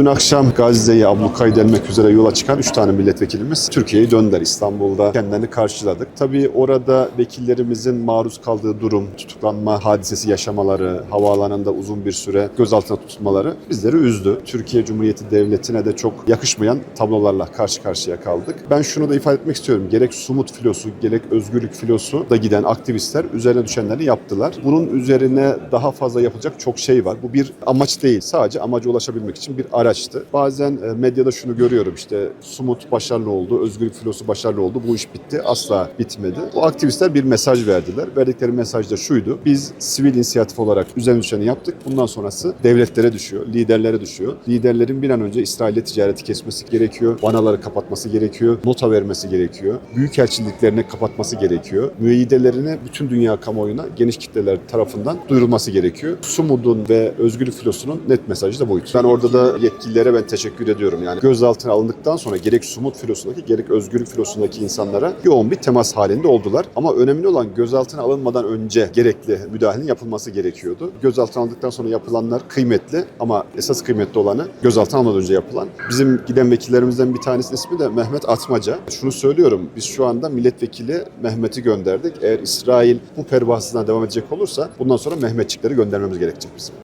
Dün akşam Gazze'yi ablukayı delmek üzere yola çıkan 3 tane milletvekilimiz Türkiye'ye döndüler. İstanbul'da kendilerini karşıladık. Tabii orada vekillerimizin maruz kaldığı durum, tutuklanma hadisesi yaşamaları, havaalanında uzun bir süre gözaltına tutulmaları bizleri üzdü. Türkiye Cumhuriyeti Devleti'ne de çok yakışmayan tablolarla karşı karşıya kaldık. Ben şunu da ifade etmek istiyorum. Gerek Sumut filosu, gerek özgürlük filosu da giden aktivistler üzerine düşenleri yaptılar. Bunun üzerine daha fazla yapılacak çok şey var. Bu bir amaç değil. Sadece amaca ulaşabilmek için bir araçtı. Bazen e, medyada şunu görüyorum işte Sumut başarılı oldu, özgürlük filosu başarılı oldu. Bu iş bitti. Asla bitmedi. Bu aktivistler bir mesaj verdiler. Verdikleri mesaj da şuydu. Biz sivil inisiyatif olarak üzerine düşeni yaptık. Bundan sonrası devletlere düşüyor, liderlere düşüyor. Liderlerin bir an önce İsrail'le ticareti kesmesi gerekiyor. Vanaları kapatması gerekiyor. Nota vermesi gerekiyor. Büyükelçiliklerini kapatması gerekiyor. Müeyyidelerini bütün dünya kamuoyuna geniş kitleler tarafından duyurulması gerekiyor. Sumud'un ve özgürlük filosunun net mesajı da buydu. Ben orada da yetkililere ben teşekkür ediyorum. Yani gözaltına alındıktan sonra gerek Sumut filosundaki gerek özgürlük filosundaki insanlara yoğun bir temas halinde oldular. Ama önemli olan gözaltına alınmadan önce gerekli müdahalenin yapılması gerekiyordu. Gözaltına alındıktan sonra yapılanlar kıymetli ama esas kıymetli olanı gözaltına almadan önce yapılan. Bizim giden vekillerimizden bir tanesinin ismi de Mehmet Atmaca. Şunu söylüyorum biz şu anda milletvekili Mehmet'i gönderdik. Eğer İsrail bu pervasızdan devam edecek olursa bundan sonra Mehmetçikleri göndermemiz gerekecek bizim.